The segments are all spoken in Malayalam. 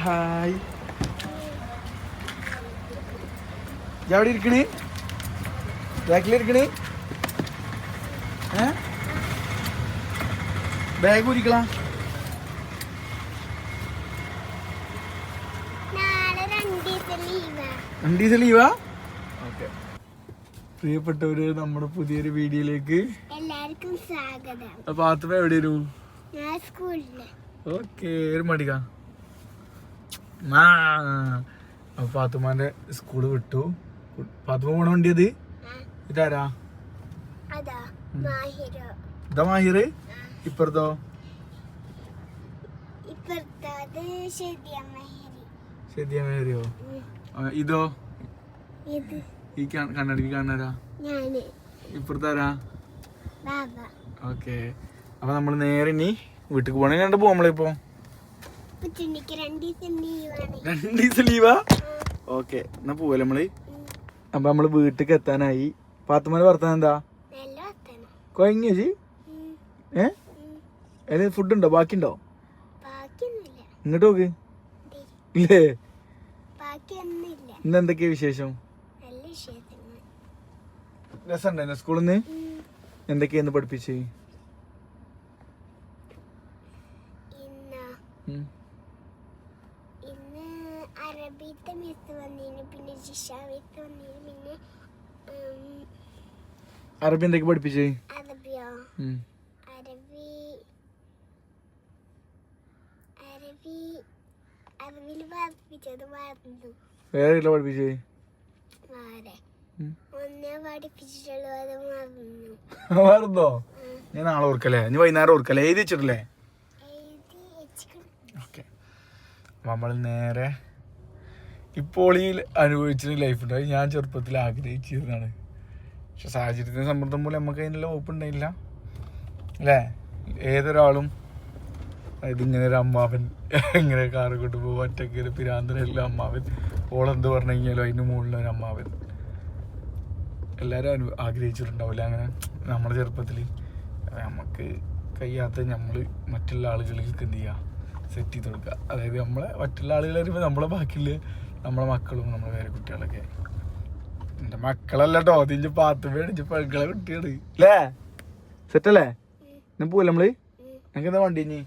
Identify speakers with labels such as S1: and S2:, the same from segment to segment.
S1: ഹായ്. എവിടെ ഇരിക്കണേ? ബാക്കിലിരിക്കണേ ഏ? ബാഗ് ഉരിക്കളാ
S2: നാളെ രണ്ട് ദിവസം ലീവാ
S1: രണ്ട് ഓക്കെ. പ്രിയപ്പെട്ടവര് നമ്മുടെ പുതിയൊരു വീഡിയോയിലേക്ക്
S2: എല്ലാവർക്കും സ്വാഗതം.
S1: അപ്പൊ ആത്തപ്പ എവിടെ വരൂ?
S2: ഞാൻ സ്കൂളിൽ.
S1: ഓക്കെ ഒരു മടിക്ക. പാത്തുമാന്റെ സ്കൂൾ വിട്ടു. ഫാത്തുമ പോണ
S2: വണ്ടിയത്?
S1: ഇതാരാ? ഇതാ മാഹിർ ഇപ്പറത്തോ?
S2: ശരിയാ
S1: ഇതോ? ഈ കണ്ണടി കാണാരാ ഇപ്പറത്താരാ? ഓക്കെ. അപ്പൊ നമ്മൾ നേരെ ഇനി വീട്ടിൽ പോകണേ കണ്ടു പോകുമ്പളിപ്പോ
S2: പുറ്റുണ്ണിക്ക് രണ്ട് ദിവസം
S1: ലീവാ ഓക്കെ എന്നാ പോവല്ലേ നമ്മൾ? അപ്പൊ നമ്മൾ വീട്ടിലേക്ക് എത്താനായി. പാത്തുമാര് വർത്താനം എന്താ?
S2: നല്ല വർത്തനം.
S1: കൊയങ്ങി ചേച്ചി ഏ?
S2: ഉം.
S1: ഫുഡ് ഉണ്ടോ? ബാക്കിയുണ്ടോ ഇങ്ങോട്ട് നോക്ക്. ഇല്ലേ? ഇന്ന് എന്തൊക്കെയാ വിശേഷം? രസമുണ്ടായിരുന്നു സ്കൂളിൽ നിന്ന് എന്തൊക്കെയാന്ന് പഠിപ്പിച്ച്
S2: ഇന്ന്
S1: ഉം.
S2: ഇന്ന് അറബിത്തെ മിസ് വന്നിരുന്നു പിന്നെ ജിഷാവിത്ത് വന്നിരുന്നു പിന്നെ ഉം,
S1: അറബി എന്തൊക്കെ പഠിപ്പിച്ചേ വേറെ ഇല്ല പഠിപ്പിച്ച്?
S2: മറന്നു.
S1: ഞാൻ നാളെ ഓർക്കല്ലേ? ഇനി വൈകുന്നേരം ഓർക്കല്ലേ? എഴുതി വെച്ചിട്ടില്ലേ ഓക്കെ. നമ്മൾ നേരെ ഇപ്പോൾ ഈ അനുഭവിച്ചൊരു ലൈഫ് ഉണ്ട് ഞാൻ ചെറുപ്പത്തിൽ ആഗ്രഹിച്ചിരുന്നതാണ് പക്ഷെ സാഹചര്യത്തിന് സമ്മർദ്ദം മൂലം നമുക്ക് അതിനുള്ള വകുപ്പ് ഉണ്ടായില്ല. അല്ലേ? ഏതൊരാളും അതായത് ഇങ്ങനെ ഒരു അമ്മാവൻ ഇങ്ങനെ കാറ് കൊണ്ട് പോകും ഒറ്റയ്ക്ക് ഒരു പിരാന്തരല്ല അമ്മാവൻ. ഓളെന്ത് പറഞ്ഞു കഴിഞ്ഞാലും അതിന് മുകളിൽ ഒരു അമ്മാവൻ. എല്ലാവരും അനു ആഗ്രഹിച്ചിട്ടുണ്ടാവില്ല അങ്ങനെ നമ്മുടെ ചെറുപ്പത്തിൽ. നമുക്ക് കഴിയാത്ത നമ്മൾ മറ്റുള്ള ആളുകൾക്ക് എന്ത് ചെയ്യുക സെറ്റ് ചെയ്ത് കൊടുക്കുക. അതായത് നമ്മളെ മറ്റുള്ള ആളുകൾ വരുമ്പോൾ നമ്മളെ ബാക്കിയുള്ള നമ്മളെ മക്കളും നമ്മളെ വേറെ കുട്ടികളൊക്കെ. എന്റെ മക്കളല്ലോ അതിന്റെ പാത്ത് മേടിച്ച് പെങ്ങളെ കുട്ടിയാണ്. അല്ലേ? സെറ്റല്ലേ ഇന്ന് പോവല്ലേ നമ്മൾ?
S2: നിങ്ങക്ക്
S1: ഞങ്ങൾക്ക് എന്താ വണ്ടി ഇനി.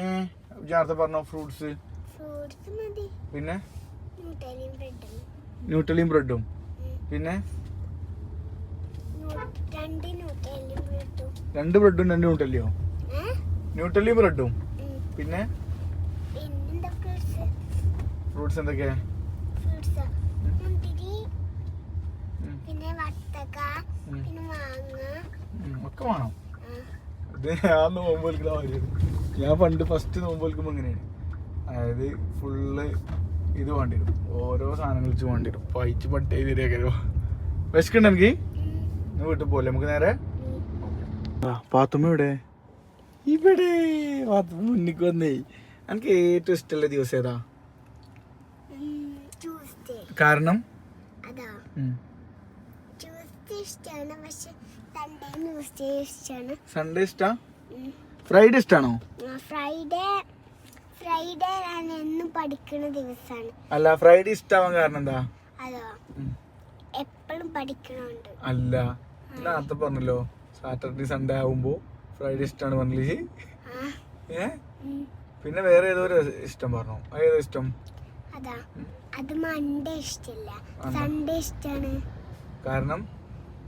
S1: ഏ പറഞ്ഞോ ഫ്രൂട്ട്സ് പിന്നെ? ന്യൂട്ടലിയും ബ്രെഡും. പിന്നെ?
S2: രണ്ട് ബ്രെഡും
S1: രണ്ട് ബ്രെഡും രണ്ട് ന്യൂട്ടലിയോ? ന്യൂട്ടലിയും ബ്രെഡും. പിന്നെ?
S2: ഫ്രൂട്ട്സ്
S1: എന്തൊക്കെയാ ഉം, ഒക്കെ വേണം
S2: ആ,
S1: ഇത് ഞാൻ നോമ്പ് വലിക്കുന്ന മാതിരിയാണ് ഞാൻ പണ്ട് ഫസ്റ്റ് നോമ്പ് വലിക്കുമ്പോൾ ഇങ്ങനെയാണ്. അതായത് ഫുള്ള് ഇത് വേണ്ടി വരും ഓരോ സാധനങ്ങൾ വെച്ച് വേണ്ടി വരും പൈച്ച് പട്ടേ തരികയോ വിശക്കുണ്ട് എനിക്ക്? ഇന്ന് വീട്ടിൽ പോലെ നമുക്ക് നേരെ. പാത്തുമ്മ ഇവിടെ ഇവിടെ. പാത്തുമ്മ മുന്നിക്ക് വന്നേ. എനിക്ക് ഏറ്റവും ഇഷ്ടമുള്ള ദിവസം ഏതാ? കാരണം?
S2: അതാ. ഇഷ്ടമാണ് പക്ഷെ സൺഡേ
S1: ഇഷ്ടാ? ഫ്രൈഡേ ഇഷ്ടാണോ?
S2: ഫ്രൈഡേ ഫ്രൈഡേ ഞാൻ എന്നും പഠിക്കുന്ന ദിവസമാണ്
S1: അല്ല ഫ്രൈഡേ ഇഷ്ടാവാൻ കാരണം എന്താ?
S2: അതോ. എപ്പോഴും പഠിക്കണുണ്ട്.
S1: അല്ല നേരത്തെ പറഞ്ഞല്ലോ. സാറ്റർഡേ സൺഡേ ആവുമ്പോ ഫ്രൈഡേ ഇഷ്ടമാണ് പറഞ്ഞില്ലേ? ഏ? പിന്നെ വേറെ ഏതോ ഒരു ഇഷ്ടം പറഞ്ഞു. ഏതോ ഇഷ്ടം?
S2: അതാ അത് മൺഡേ ഇഷ്ടമില്ല സൺഡേ ഇഷ്ടമാണ്
S1: കാരണം?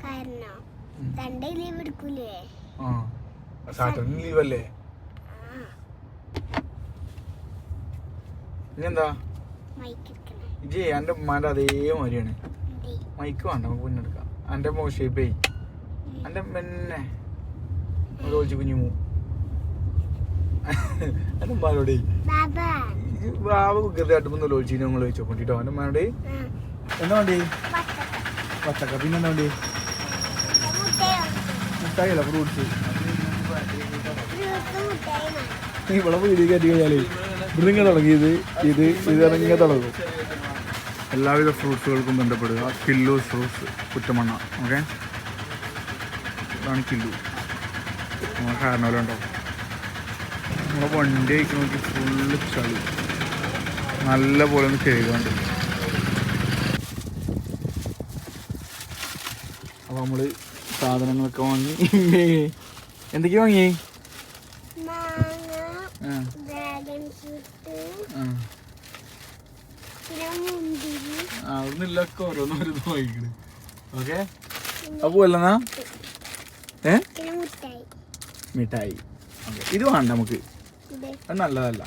S2: കാരണം. സൺഡേ ലീവ് എടുക്കൂലേ?
S1: ആ. സാറ്റർഡേ ലീവ് അല്ലേ?
S2: എടുക്കണം.
S1: ഇജി എന്റെ ഉമ്മാന്റെ അതേ മാതിരിയാണ്. മൈക്ക് വേണ്ട നമുക്ക് പിന്നെ എടുക്കാം. എന്റെ മോ. ഷേപ്പേ. എന്റെ മെന്നെ ചോദിച്ചു കുഞ്ഞുമു എന്റെ ഉമ്മാനോടേ
S2: ബാബാ
S1: ലോചിനെ നിങ്ങൾ ചോദിച്ചോ കൊണ്ടിട്ടോ. എന്റെ ഉമ്മാനോട് എന്താ വേണ്ടി. പച്ചക്ക പിന്നെന്താ വേണ്ടി?
S2: മുട്ടായി
S1: അല്ല? ഫ്രൂട്ട്സ്. ഇവിടെ വീഡിയോ കയറ്റി കഴിഞ്ഞാലേ ഇവിടുന്ന് തുടങ്ങിയത്. ഇത് ഇത് ഇറങ്ങി തുടങ്ങും. എല്ലാവിധ ഫ്രൂട്ട്സുകൾക്കും ബന്ധപ്പെടുക. Killu fruits Kuttamanna okay? ഇതാണ് കില്ലു. നമ്മൾ ഉണ്ടോ നമ്മളെ വണ്ടി ആയിട്ട് നോക്കി ഫുള്ള് ചളി. നല്ല പോലെ ഒന്ന് കഴുകാണ്ട്. അപ്പോൾ നമ്മൾ സാധനങ്ങളൊക്കെ വാങ്ങി. എന്തൊക്കെയാ വാങ്ങി അവിടുന്ന് ഓരോന്നോരോന്ന് വാങ്ങിക്കണ്. ഓക്കെ? അപ്പൊ അല്ലെന്നാ ഏ? മിഠായി. ഇത് വേണ്ട നമുക്ക്. അത് നല്ലതല്ല.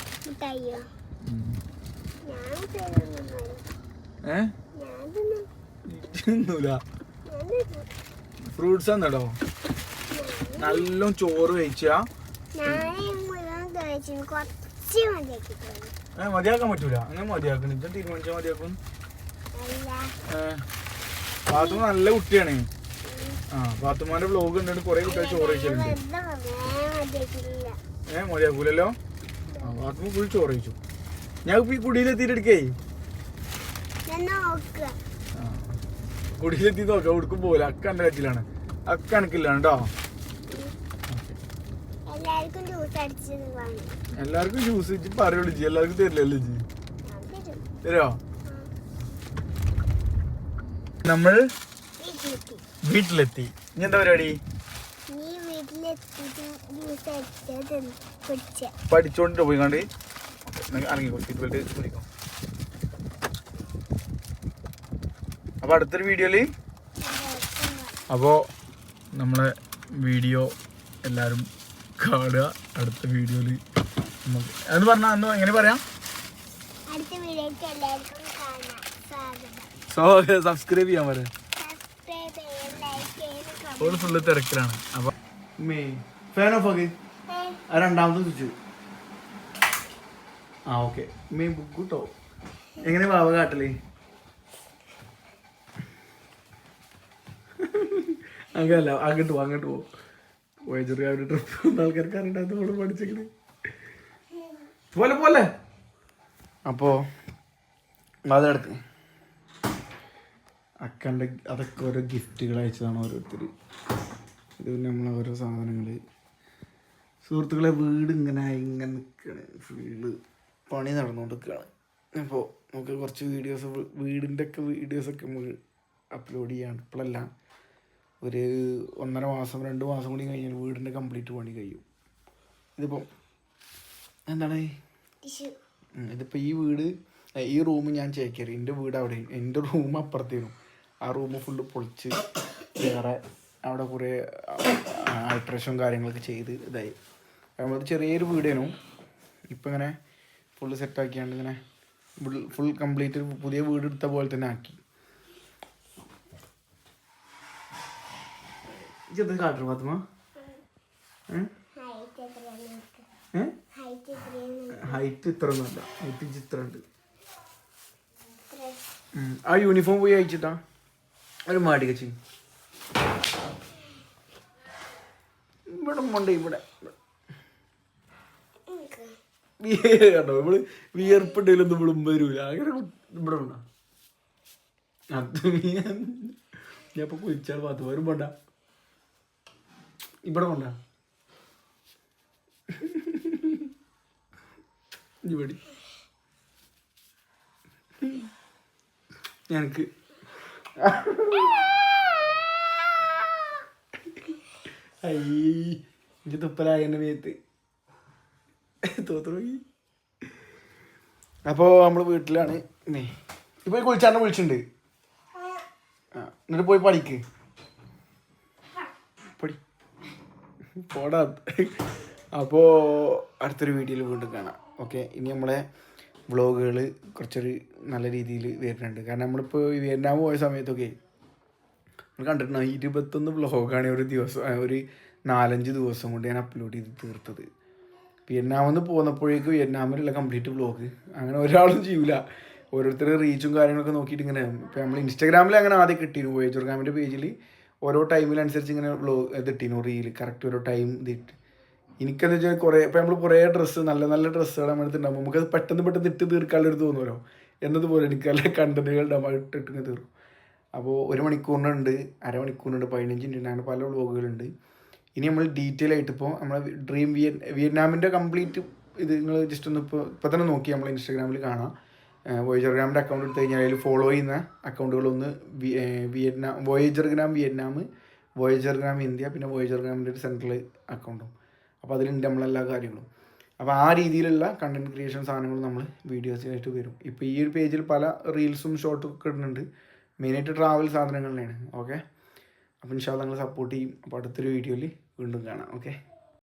S1: ഏ?
S2: ഞാൻ തിന്നും ആണ് കേട്ടോ
S1: ഫ്രൂട്ട്സ് നല്ല ചോറ് കഴിച്ചാ. ഏ മതിയാക്കാൻ പറ്റൂല. അങ്ങനെ മതിയാക്കണം. ഇത് തീരുമാനിച്ചാൽ മതിയാക്കും. പാത്തുമ നല്ല കുട്ടിയാണ്. ആ പാത്തുമാന്റെ വ്ലോഗ് ഉണ്ടെങ്കിൽ കുറെ കുട്ടികൾ ചോറ് കഴിച്ചിട്ടുണ്ട്.
S2: ഏഹ്
S1: ഏ മതിയാക്കൂലല്ലോ? ആ പാത്തുമ ഫുൾ ചോറ് കഴിച്ചു. ഞാൻ ഇപ്പൊ ഈ കുടിയിലെത്തിയിട്ടെടുക്കേ കുടിയിലെത്തി നോക്കാം. ഉടുക്കും പോലെ അക്ക കറ്റിലാണ് അക്കണക്കില്ലാണ് അക്ക കണക്കില്ലാണ് കേട്ടോ
S2: എല്ലാവർക്കും ജ്യൂസ്
S1: ഇജ്ജ് പറയുള്ളൂ ജി എല്ലാവർക്കും തരില്ലല്ലോ ജി
S2: തരോ?
S1: നമ്മൾ
S2: വീട്ടിലെത്തി.
S1: ഇനി എന്താ പരിപാടി? പഠിച്ചോണ്ടിട്ട് പോയി കണ്ട് സീറ്റ് ബെൽറ്റ് കുടിക്കും അപ്പൊ അടുത്തൊരു വീഡിയോയിൽ അപ്പോൾ നമ്മളെ വീഡിയോ എല്ലാവരും കാണുക. അടുത്ത വീഡിയോയിൽ നമുക്ക് എന്ന് പറഞ്ഞാൽ അന്ന് എങ്ങനെ പറയാം? സോ സബ്സ്ക്രൈബ് ചെയ്യാൻ പറയാം ഓൾ ഫുള്ള് തിരക്കിലാണ്. അപ്പൊ ഫാൻ ഓഫ് ആക്കി. ആ രണ്ടാമത്തെ സ്വിച്ച് ആ ഓക്കെ മേ ബുക്ക് കിട്ടോ എങ്ങനെ വാവ കാട്ടൽ? അങ്ങനല്ല അങ്ങോട്ട് പോ അങ്ങോട്ട് പോ. പോയ ചെറിയ ട്രിപ്പ് വന്ന ആൾക്കാർക്ക് അറിയണ്ടാത്ത നമ്മൾ പഠിച്ചേക്കണ് പോലെ പോലെ. അപ്പോ അതെടുക്ക് അക്കന്റെ അതൊക്കെ ഓരോ ഗിഫ്റ്റുകൾ അയച്ചതാണ് ഓരോരുത്തർ ഇത് പിന്നെ നമ്മളെ ഓരോ സാധനങ്ങൾ സുഹൃത്തുക്കളെ വീട് ഇങ്ങനെ ഇങ്ങനെ നിൽക്കുകയാണ് ഫുള്ള് പണി നടന്നുകൊണ്ട് നിൽക്കുകയാണ് അപ്പോൾ നമുക്ക് കുറച്ച് വീഡിയോസ് വീടിന്റെ ഒക്കെ വീഡിയോസൊക്കെ നമ്മൾ അപ്ലോഡ് ചെയ്യാണ്. ഇപ്പോഴല്ല ഒരു ഒന്നര മാസം രണ്ട് മാസം കൂടി കഴിഞ്ഞാൽ വീടിന്റെ കംപ്ലീറ്റ് പണി കഴിയും. ഇതിപ്പോൾ എന്താണ്? ഇതിപ്പോൾ ഇതിപ്പോ ഈ വീട് ഈ റൂം ഞാൻ ചേക്കേറി എന്റെ വീട് അവിടെ എന്റെ റൂം അപ്പുറത്തേനും. ആ റൂം ഫുള്ള് പൊളിച്ച് വേറെ അവിടെ കുറേ ആൾട്രേഷൻ കാര്യങ്ങളൊക്കെ ചെയ്ത് ഇതായി. നമ്മൾ ചെറിയൊരു വീടേനു. ഇപ്പം ഇങ്ങനെ ഫുള്ള് സെറ്റാക്കിയാണ്ട് ഇങ്ങനെ ഫുൾ കംപ്ലീറ്റ് പുതിയ വീട് എടുത്ത പോലെ തന്നെ ആക്കി. ഇതെന്ത് കാട്ടു ഫാത്തിമ? ഏ?
S2: ഹൈറ്റ്
S1: ഇത്ര ഒന്നുമല്ല ഹൈറ്റ് ചിത്ര ഉണ്ട്
S2: എത്ര
S1: ഉം. ആ യൂണിഫോം പോയി അയച്ചിട്ടാ. ഒരു മാടി കച്ചി. ഇവിടെ ഇവിടെ. കണ്ടോ? നമ്മൾ വിയർപ്പുണ്ടെങ്കിലൊന്നും ഇവിടെ വരൂല. അങ്ങനെ ഇവിടെ ഉണ്ടോ അത് ഞാൻ ഞാൻ ഇപ്പൊ കുളിച്ചാൽ പാത്ത് വരും പോണ്ട. ഇവിടെ കൊണ്ട. ഇവിടെ ഞങ്ങക്ക് അയ്യേ തുപ്പലായ എന്റെ മേത്ത്. തോത്തുപോയി. അപ്പോൾ നമ്മൾ വീട്ടിലാണ് നീ ഇപ്പോൾ കുളിച്ചാണ്ട് വിളിച്ചിട്ടുണ്ട്. എന്നിട്ട് പോയി പഠിക്ക് പഠി പോടാ. അപ്പോൾ അടുത്തൊരു വീഡിയോയിൽ വീണ്ടും കാണാം. ഓക്കെ? ഇനി നമ്മളെ വ്ളോഗുകൾ കുറച്ചൊരു നല്ല രീതിയിൽ വരുന്നുണ്ട്. കാരണം നമ്മളിപ്പോൾ വിയറ്റ്നാം പോയ സമയത്തൊക്കെ നമ്മൾ കണ്ടിട്ടുണ്ട്? ഇരുപത്തൊന്ന് വ്ളോഗാണ് ഒരു ദിവസം ഒരു നാലഞ്ച് ദിവസം കൊണ്ട് ഞാൻ അപ്ലോഡ് ചെയ്ത് തീർത്തത്. വിയറ്റ്നാമിൽ നിന്ന് പോന്നപ്പോഴേക്ക് വിയറ്റ്നാമിലുള്ള കംപ്ലീറ്റ് വ്ളോഗ്. അങ്ങനെ ഒരാളും ചെയ്യൂല. ഓരോരുത്തരുടെ റീച്ചും കാര്യങ്ങളൊക്കെ നോക്കിയിട്ട് ഇങ്ങനെ. ഇപ്പം നമ്മൾ ഇൻസ്റ്റാഗ്രാമിൽ അങ്ങനെ ആദ്യം കിട്ടിയിരുന്നു വോയിച്ചോർഗാമിന്റെ പേജിൽ ഓരോ ടൈമിനനുസരിച്ച് ഇങ്ങനെ വ്ളോഗ് ഇതിട്ടിരുന്നു റീൽ കറക്റ്റ് ഓരോ ടൈം ഇതിട്ട്. എനിക്കെന്ന് വെച്ചാൽ കുറേ ഇപ്പം നമ്മൾ കുറേ ഡ്രസ്സ് നല്ല നല്ല ഡ്രസ്സുകൾ നമ്മൾ എടുത്തിട്ടുണ്ടാകും നമുക്കത് പെട്ടെന്ന് പെട്ടെന്ന് ഇട്ട് തീർക്കാനുള്ളൊരു തോന്നുമല്ലോ എന്നതുപോലെ എനിക്ക് നല്ല കണ്ടന്റുകൾ ഉണ്ടാകുമ്പോൾ ഇട്ടിട്ട് തീർക്കും. അപ്പോൾ ഒരു മണിക്കൂറിനുണ്ട് അരമണിക്കൂറിനുണ്ട് പതിനഞ്ച് മിനിറ്റ് അങ്ങനെ പല ബ്ലോഗുകളുണ്ട് ഇനി നമ്മൾ ഡീറ്റെയിൽ ആയിട്ട് ഇപ്പോൾ നമ്മളെ ഡ്രീം വിയറ്റ് വിയറ്റ്നാമിന്റെ കംപ്ലീറ്റ് ഇത് നിങ്ങൾ ജസ്റ്റ് ഒന്ന് ഇപ്പോൾ ഇപ്പോൾ തന്നെ നോക്കി നമ്മൾ ഇൻസ്റ്റാഗ്രാമിൽ കാണാം. വോയേജർഗ്രാമിന്റെ അക്കൗണ്ട് എടുത്തു കഴിഞ്ഞാൽ അതിൽ ഫോളോ ചെയ്യുന്ന അക്കൗണ്ടുകളൊന്ന് Vietnam Voyagergram Vietnam Voyagergram India പിന്നെ വോയേജർഗ്രാമിന്റെ ഒരു സെൻട്രൽ അക്കൗണ്ടും അപ്പോൾ അതിലുണ്ട് നമ്മളെല്ലാ കാര്യങ്ങളും. അപ്പോൾ ആ രീതിയിലുള്ള കണ്ടന്റ് ക്രിയേഷൻ സാധനങ്ങൾ നമ്മൾ വീഡിയോസിനായിട്ട് വരും. ഇപ്പോൾ ഈ ഒരു പേജിൽ പല റീൽസും ഷോർട്ടും ഒക്കെ ഇടുന്നുണ്ട്. മെയിനായിട്ട് ട്രാവൽ സാധനങ്ങളിലാണ് ഓക്കെ അപ്പോൾ ഇൻഷാ നിങ്ങൾ സപ്പോർട്ട് ചെയ്യും. അപ്പോൾ അടുത്തൊരു വീഡിയോയിൽ വീണ്ടും കാണാം. ഓക്കെ